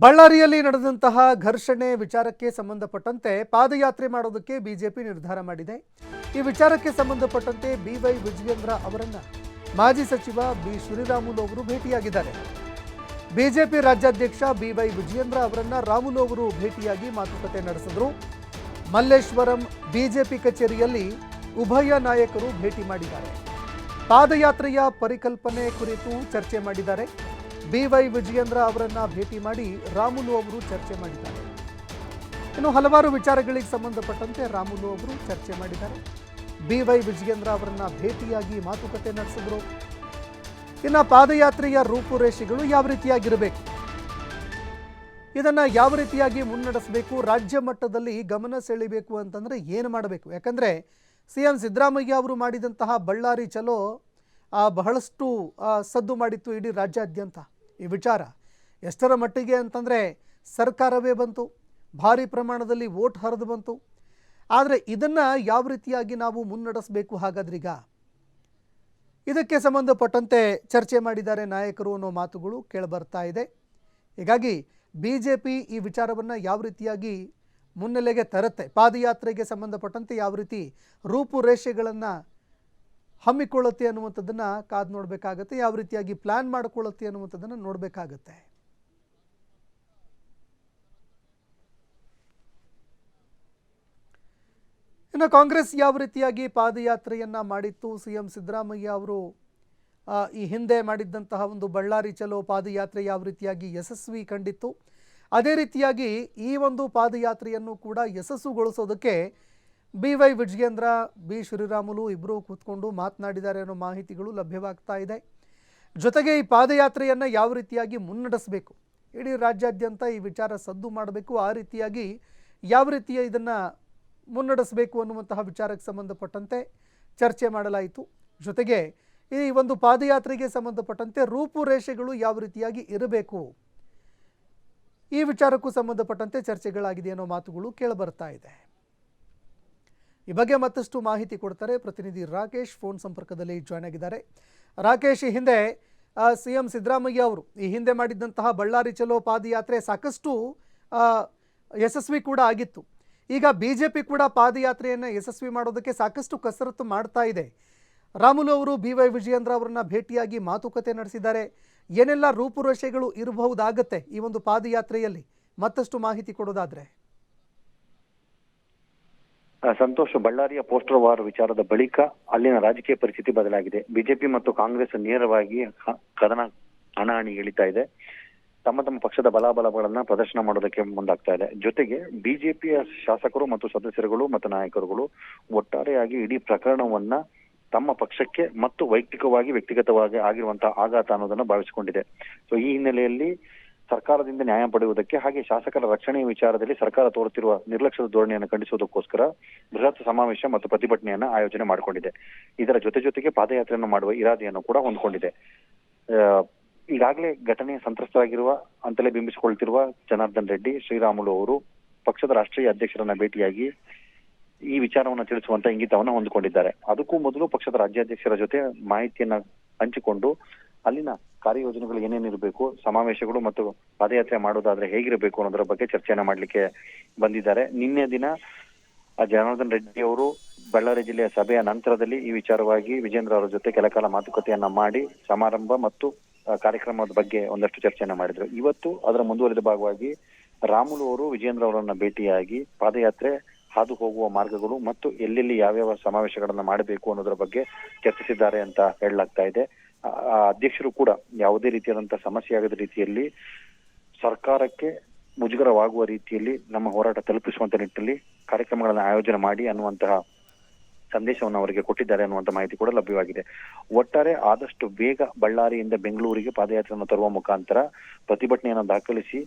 ಬಳ್ಳಾರಿಯಲ್ಲಿ ನಡೆದಂತಹ ಘರ್ಷಣೆ ವಿಚಾರಕ್ಕೆ ಸಂಬಂಧಪಟ್ಟಂತೆ ಪಾದಯಾತ್ರೆ ಮಾಡೋದಕ್ಕೆ ಬಿಜೆಪಿ ನಿರ್ಧಾರ ಮಾಡಿದೆ. ಈ ವಿಚಾರಕ್ಕೆ ಸಂಬಂಧಪಟ್ಟಂತೆ ಬಿವೈ ವಿಜಯೇಂದ್ರ ಅವರನ್ನ ಮಾಜಿ ಸಚಿವ ಬಿ ಶ್ರೀರಾಮುಲು ಅವರು ಭೇಟಿಯಾಗಿದ್ದಾರೆ. ಬಿಜೆಪಿ ರಾಜ್ಯಾಧ್ಯಕ್ಷ ಬಿವೈ ವಿಜಯೇಂದ್ರ ಅವರನ್ನ ರಾಮುಲು ಅವರು ಭೇಟಿಯಾಗಿ ಮಾತುಕತೆ ನಡೆಸಿದ್ರು. ಮಲ್ಲೇಶ್ವರಂ ಬಿಜೆಪಿ ಕಚೇರಿಯಲ್ಲಿ ಉಭಯ ನಾಯಕರು ಭೇಟಿ ಮಾಡಿದ್ದಾರೆ. ಪಾದಯಾತ್ರೆಯ ಪರಿಕಲ್ಪನೆ ಕುರಿತು ಚರ್ಚೆ ಮಾಡಿದ್ದಾರೆ. ಬಿವೈ ವಿಜಯೇಂದ್ರ ಅವರನ್ನ ಭೇಟಿ ಮಾಡಿ ರಾಮುಲು ಅವರು ಚರ್ಚೆ ಮಾಡಿದ್ದಾರೆ. ಇನ್ನು ಹಲವಾರು ವಿಚಾರಗಳಿಗೆ ಸಂಬಂಧಪಟ್ಟಂತೆ ರಾಮುಲು ಅವರು ಚರ್ಚೆ ಮಾಡಿದ್ದಾರೆ. ಬಿವೈ ವಿಜಯೇಂದ್ರ ಅವರನ್ನ ಭೇಟಿಯಾಗಿ ಮಾತುಕತೆ ನಡೆಸಿದ್ರು. ಇನ್ನು ಪಾದಯಾತ್ರೆಯ ರೂಪುರೇಷೆಗಳು ಯಾವ ರೀತಿಯಾಗಿರಬೇಕು? ಇದನ್ನ ಯಾವ ರೀತಿಯಾಗಿ ಮುನ್ನಡೆಸಬೇಕು? ರಾಜ್ಯ ಮಟ್ಟದಲ್ಲಿ ಗಮನ ಸೆಳಿಬೇಕು ಅಂತಂದ್ರೆ ಏನು ಮಾಡಬೇಕು? ಯಾಕಂದ್ರೆ ಸಿ ಎಂ ಸಿದ್ದರಾಮಯ್ಯ ಅವರು ಮಾಡಿದಂತಹ ಬಳ್ಳಾರಿ ಚಲೋ ಬಹಳಷ್ಟು ಸದ್ದು ಮಾಡಿತ್ತು ಇಡೀ ರಾಜ್ಯಾದ್ಯಂತ. ಈ ವಿಚಾರ ಎಷ್ಟರ ಮಟ್ಟಿಗೆ ಅಂತಂದರೆ ಸರ್ಕಾರವೇ ಬಂತು, ಭಾರಿ ಪ್ರಮಾಣದಲ್ಲಿ ವೋಟ್ ಹರಿದು ಬಂತು. ಆದರೆ ಇದನ್ನು ಯಾವ ರೀತಿಯಾಗಿ ನಾವು ಮುನ್ನಡೆಸಬೇಕು ಹಾಗಾದ್ರೀಗ ಇದಕ್ಕೆ ಸಂಬಂಧಪಟ್ಟಂತೆ ಚರ್ಚೆ ಮಾಡಿದ್ದಾರೆ ನಾಯಕರು ಅನ್ನೋ ಮಾತುಗಳು ಕೇಳಿಬರ್ತಾ ಇದೆ. ಹೀಗಾಗಿ ಬಿ ಜೆ ಪಿ ಈ ವಿಚಾರವನ್ನು ಯಾವ ರೀತಿಯಾಗಿ ಮುನ್ನೆಲೆಗೆ ತರುತ್ತೆ, ಪಾದಯಾತ್ರೆಗೆ ಸಂಬಂಧಪಟ್ಟಂತೆ ಯಾವ ರೀತಿ ರೂಪುರೇಷೆಗಳನ್ನು ಹಮ್ಮಿಕೊಳ್ಳುತ್ತೆ ಅನ್ನುವಂಥದ್ದನ್ನು ಕಾದು ನೋಡಬೇಕಾಗತ್ತೆ. ಯಾವ ರೀತಿಯಾಗಿ ಪ್ಲ್ಯಾನ್ ಮಾಡಿಕೊಳ್ಳುತ್ತೆ ಅನ್ನುವಂಥದ್ದನ್ನು ನೋಡಬೇಕಾಗತ್ತೆ. ಇನ್ನು ಕಾಂಗ್ರೆಸ್ ಯಾವ ರೀತಿಯಾಗಿ ಪಾದಯಾತ್ರೆಯನ್ನ ಮಾಡಿತ್ತು? ಸಿ ಎಂ ಸಿದ್ದರಾಮಯ್ಯ ಅವರು ಈ ಹಿಂದೆ ಮಾಡಿದ್ದಂತಹ ಒಂದು ಬಳ್ಳಾರಿ ಚಲೋ ಪಾದಯಾತ್ರೆ ಯಾವ ರೀತಿಯಾಗಿ ಯಶಸ್ವಿ ಕಂಡಿತ್ತು? ಅದೇ ರೀತಿಯಾಗಿ ಈ ಒಂದು ಪಾದಯಾತ್ರೆಯನ್ನು ಕೂಡ ಯಶಸ್ಸುಗೊಳಿಸೋದಕ್ಕೆ B Y Vijayendra, B Sriramulu ಇಬ್ಬರೂ ಕೂತ್ಕೊಂಡು ಮಾತನಾಡಿದ್ದಾರೆ ಅನ್ನೋ ಮಾಹಿತಿಗಳು ಲಭ್ಯವಾಗ್ತಾ ಇದೆ. ಜೊತೆಗೆ ಈ ಪಾದಯಾತ್ರೆಯನ್ನು ಯಾವ ರೀತಿಯಾಗಿ ಮುನ್ನಡೆಸಬೇಕು? ಇಡೀ ರಾಜ್ಯಾದ್ಯಂತ ಈ ವಿಚಾರ ಸದ್ದು ಮಾಡಬೇಕು. ಆ ರೀತಿಯಾಗಿ ಯಾವ ರೀತಿಯ ಇದನ್ನು ಮುನ್ನಡೆಸಬೇಕು ಅನ್ನುವಂತಹ ವಿಚಾರಕ್ಕೆ ಸಂಬಂಧಪಟ್ಟಂತೆ ಚರ್ಚೆ ಮಾಡಲಾಯಿತು. ಜೊತೆಗೆ ಈ ಒಂದು ಪಾದಯಾತ್ರೆಗೆ ಸಂಬಂಧಪಟ್ಟಂತೆ ರೂಪುರೇಷೆಗಳು ಯಾವ ರೀತಿಯಾಗಿ ಇರಬೇಕು? ಈ ವಿಚಾರಕ್ಕೂ ಸಂಬಂಧಪಟ್ಟಂತೆ ಚರ್ಚೆಗಳಾಗಿದೆ ಅನ್ನೋ ಮಾತುಗಳು ಕೇಳಿಬರ್ತಾ ಇದೆ. ಈ ಬಗ್ಗೆ ಮತ್ತಷ್ಟು ಮಾಹಿತಿ ಕೊಡ್ತಾರೆ ಪ್ರತಿನಿಧಿ ರಾಕೇಶ್. ಫೋನ್ ಸಂಪರ್ಕದಲ್ಲಿ ಜಾಯ್ನ್ ಆಗಿದ್ದಾರೆ. ರಾಕೇಶ್, ಈ ಹಿಂದೆ ಸಿ ಎಂ ಸಿದ್ದರಾಮಯ್ಯ ಅವರು ಈ ಹಿಂದೆ ಮಾಡಿದ್ದಂತಹ ಬಳ್ಳಾರಿ ಚಲೋ ಪಾದಯಾತ್ರೆ ಸಾಕಷ್ಟು ಯಶಸ್ವಿ ಕೂಡ ಆಗಿತ್ತು. ಈಗ ಬಿ ಜೆ ಪಿ ಕೂಡ ಪಾದಯಾತ್ರೆಯನ್ನು ಯಶಸ್ವಿ ಮಾಡೋದಕ್ಕೆ ಸಾಕಷ್ಟು ಕಸರತ್ತು ಮಾಡ್ತಾ ಇದೆ. ರಾಮುಲು ಅವರು, ಬಿ ವೈ ವಿಜಯೇಂದ್ರ ಅವರನ್ನ ಭೇಟಿಯಾಗಿ ಮಾತುಕತೆ ನಡೆಸಿದ್ದಾರೆ. ಏನೆಲ್ಲ ರೂಪುರೇಷೆಗಳು ಇರಬಹುದಾಗತ್ತೆ ಈ ಒಂದು ಪಾದಯಾತ್ರೆಯಲ್ಲಿ? ಮತ್ತಷ್ಟು ಮಾಹಿತಿ ಕೊಡೋದಾದ್ರೆ. ಸಂತೋಷ್ ಬಳ್ಳಾರಿಯ ಪೋಸ್ಟರ್ ವಾರ್ ವಿಚಾರದ ಬಳಿಕ ಅಲ್ಲಿನ ರಾಜಕೀಯ ಪರಿಸ್ಥಿತಿ ಬದಲಾಗಿದೆ. ಬಿಜೆಪಿ ಮತ್ತು ಕಾಂಗ್ರೆಸ್ ನೇರವಾಗಿ ಕದನ, ಹಣಾಹಣಿ ಇಳಿತಾ ಇದೆ. ತಮ್ಮ ತಮ್ಮ ಪಕ್ಷದ ಬಲಾಬಲಗಳನ್ನ ಪ್ರದರ್ಶನ ಮಾಡೋದಕ್ಕೆ ಮುಂದಾಗ್ತಾ ಇದೆ. ಜೊತೆಗೆ ಬಿಜೆಪಿಯ ಶಾಸಕರು ಮತ್ತು ಸದಸ್ಯರುಗಳು ಮತ್ತು ನಾಯಕರುಗಳು ಒಟ್ಟಾರೆಯಾಗಿ ಇಡೀ ಪ್ರಕರಣವನ್ನ ತಮ್ಮ ಪಕ್ಷಕ್ಕೆ ಮತ್ತು ವೈಯಕ್ತಿಕವಾಗಿ ವ್ಯಕ್ತಿಗತವಾಗಿ ಆಗಿರುವಂತಹ ಆಘಾತ ಅನ್ನೋದನ್ನ ಭಾವಿಸಿಕೊಂಡಿದೆ. ಸೊ ಈ ಹಿನ್ನೆಲೆಯಲ್ಲಿ ಸರ್ಕಾರದಿಂದ ನ್ಯಾಯ ಪಡೆಯುವುದಕ್ಕೆ ಹಾಗೆ ಶಾಸಕರ ರಕ್ಷಣೆ ವಿಚಾರದಲ್ಲಿ ಸರ್ಕಾರ ತೋರುತ್ತಿರುವ ನಿರ್ಲಕ್ಷ್ಯದ ಧೋರಣೆಯನ್ನು ಖಂಡಿಸುವುದಕ್ಕೋಸ್ಕರ ಬೃಹತ್ ಸಮಾವೇಶ ಮತ್ತು ಪ್ರತಿಭಟನೆಯನ್ನ ಆಯೋಜನೆ ಮಾಡಿಕೊಂಡಿದೆ. ಇದರ ಜೊತೆ ಜೊತೆಗೆ ಪಾದಯಾತ್ರೆಯನ್ನು ಮಾಡುವ ಇರಾದೆಯನ್ನು ಕೂಡ ಹೊಂದಿಕೊಂಡಿದೆ. ಈಗಾಗಲೇ ಘಟನೆಯ ಸಂತ್ರಸ್ತರಾಗಿರುವ, ಅಂತಲೇ ಬಿಂಬಿಸಿಕೊಳ್ತಿರುವ ಜನಾರ್ದನ್ ರೆಡ್ಡಿ, ಶ್ರೀರಾಮುಲು ಅವರು ಪಕ್ಷದ ರಾಷ್ಟ್ರೀಯ ಅಧ್ಯಕ್ಷರನ್ನ ಭೇಟಿಯಾಗಿ ಈ ವಿಚಾರವನ್ನು ತಿಳಿಸುವಂತ ಇಂಗಿತವನ್ನು ಹೊಂದಿಕೊಂಡಿದ್ದಾರೆ. ಅದಕ್ಕೂ ಮೊದಲು ಪಕ್ಷದ ರಾಜ್ಯಾಧ್ಯಕ್ಷರ ಜೊತೆ ಮಾಹಿತಿಯನ್ನ ಹಂಚಿಕೊಂಡು ಅಲ್ಲಿನ ಕಾರ್ಯಯೋಜನೆಗಳು ಏನೇನಿರಬೇಕು ಸಮಾವೇಶಗಳು ಮತ್ತು ಪಾದಯಾತ್ರೆ ಮಾಡೋದಾದ್ರೆ ಹೇಗಿರಬೇಕು ಅನ್ನೋದರ ಬಗ್ಗೆ ಚರ್ಚೆಯನ್ನ ಮಾಡ್ಲಿಕ್ಕೆ ಬಂದಿದ್ದಾರೆ. ನಿನ್ನೆ ದಿನ ಜನಾರ್ದನ್ ರೆಡ್ಡಿ ಅವರು ಬಳ್ಳಾರಿ ಜಿಲ್ಲೆಯ ಸಭೆಯ ನಂತರದಲ್ಲಿ ಈ ವಿಚಾರವಾಗಿ ವಿಜೇಂದ್ರ ಅವರ ಜೊತೆ ಕೆಲಕಾಲ ಮಾತುಕತೆಯನ್ನ ಮಾಡಿ, ಸಮಾರಂಭ ಮತ್ತು ಕಾರ್ಯಕ್ರಮದ ಬಗ್ಗೆ ಒಂದಷ್ಟು ಚರ್ಚೆಯನ್ನ ಮಾಡಿದ್ರು. ಇವತ್ತು ಅದರ ಮುಂದುವರಿದ ಭಾಗವಾಗಿ ರಾಮುಲು ಅವರು, ವಿಜೇಂದ್ರ ಅವರನ್ನ ಭೇಟಿಯಾಗಿ ಪಾದಯಾತ್ರೆ ಹಾದು ಹೋಗುವ ಮಾರ್ಗಗಳು ಮತ್ತು ಎಲ್ಲೆಲ್ಲಿ ಯಾವ್ಯಾವ ಸಮಾವೇಶಗಳನ್ನ ಮಾಡಬೇಕು ಅನ್ನೋದರ ಬಗ್ಗೆ ಚರ್ಚಿಸಿದ್ದಾರೆ ಅಂತ ಹೇಳಲಾಗ್ತಾ ಇದೆ. ಅಧ್ಯಕ್ಷರು ಕೂಡ ಯಾವುದೇ ರೀತಿಯಾದಂತಹ ಸಮಸ್ಯೆ ಆಗದ ರೀತಿಯಲ್ಲಿ ಸರ್ಕಾರಕ್ಕೆ ಮುಜುಗರವಾಗುವ ರೀತಿಯಲ್ಲಿ ನಮ್ಮ ಹೋರಾಟ ತಲುಪಿಸುವಂತ ನಿಟ್ಟಿನಲ್ಲಿ ಕಾರ್ಯಕ್ರಮಗಳನ್ನು ಆಯೋಜನೆ ಮಾಡಿ ಅನ್ನುವಂತಹ ಸಂದೇಶವನ್ನು ಅವರಿಗೆ ಕೊಟ್ಟಿದ್ದಾರೆ ಅನ್ನುವಂತ ಮಾಹಿತಿ ಕೂಡ ಲಭ್ಯವಾಗಿದೆ. ಒಟ್ಟಾರೆ ಆದಷ್ಟು ಬೇಗ ಬಳ್ಳಾರಿಯಿಂದ ಬೆಂಗಳೂರಿಗೆ ಪಾದಯಾತ್ರೆಯನ್ನು ತರುವ ಮುಖಾಂತರ ಪ್ರತಿಭಟನೆಯನ್ನು ದಾಖಲಿಸಿ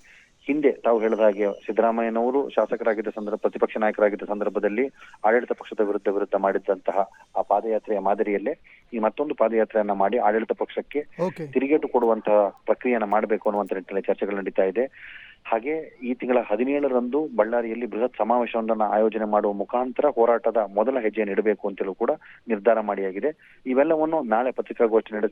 ಹಿಂದೆ ತಾವು ಹೇಳಿದ ಹಾಗೆ ಸಿದ್ದರಾಮಯ್ಯನವರು ಶಾಸಕರಾಗಿದ್ದ ಸಂದರ್ಭ, ಪ್ರತಿಪಕ್ಷ ನಾಯಕರಾಗಿದ್ದ ಸಂದರ್ಭದಲ್ಲಿ ಆಡಳಿತ ಪಕ್ಷದ ವಿರುದ್ಧ ವಿರುದ್ಧ ಮಾಡಿದ್ದಂತಹ ಪಾದಯಾತ್ರೆಯ ಮಾದರಿಯಲ್ಲೇ ಈ ಮತ್ತೊಂದು ಪಾದಯಾತ್ರೆಯನ್ನ ಮಾಡಿ ಆಡಳಿತ ಪಕ್ಷಕ್ಕೆ ತಿರುಗೇಟು ಕೊಡುವಂತಹ ಪ್ರಕ್ರಿಯೆಯನ್ನು ಮಾಡಬೇಕು ಅನ್ನುವಂತ ನಿಟ್ಟಿನಲ್ಲಿ ಚರ್ಚೆಗಳು ನಡೀತಾ ಇದೆ. ಹಾಗೆ ಈ ತಿಂಗಳ ಹದಿನೇಳರಂದು ಬಳ್ಳಾರಿಯಲ್ಲಿ ಬೃಹತ್ ಸಮಾವೇಶವೊಂದನ್ನು ಆಯೋಜನೆ ಮಾಡುವ ಮುಖಾಂತರ ಹೋರಾಟದ ಮೊದಲ ಹೆಜ್ಜೆಯನ್ನು ಇಡಬೇಕು ಅಂತಲೂ ಕೂಡ ನಿರ್ಧಾರ ಮಾಡಿಯಾಗಿದೆ. ಇವೆಲ್ಲವನ್ನು ನಾಳೆ ಪತ್ರಿಕಾಗೋಷ್ಠಿ ನಡೆಸಿ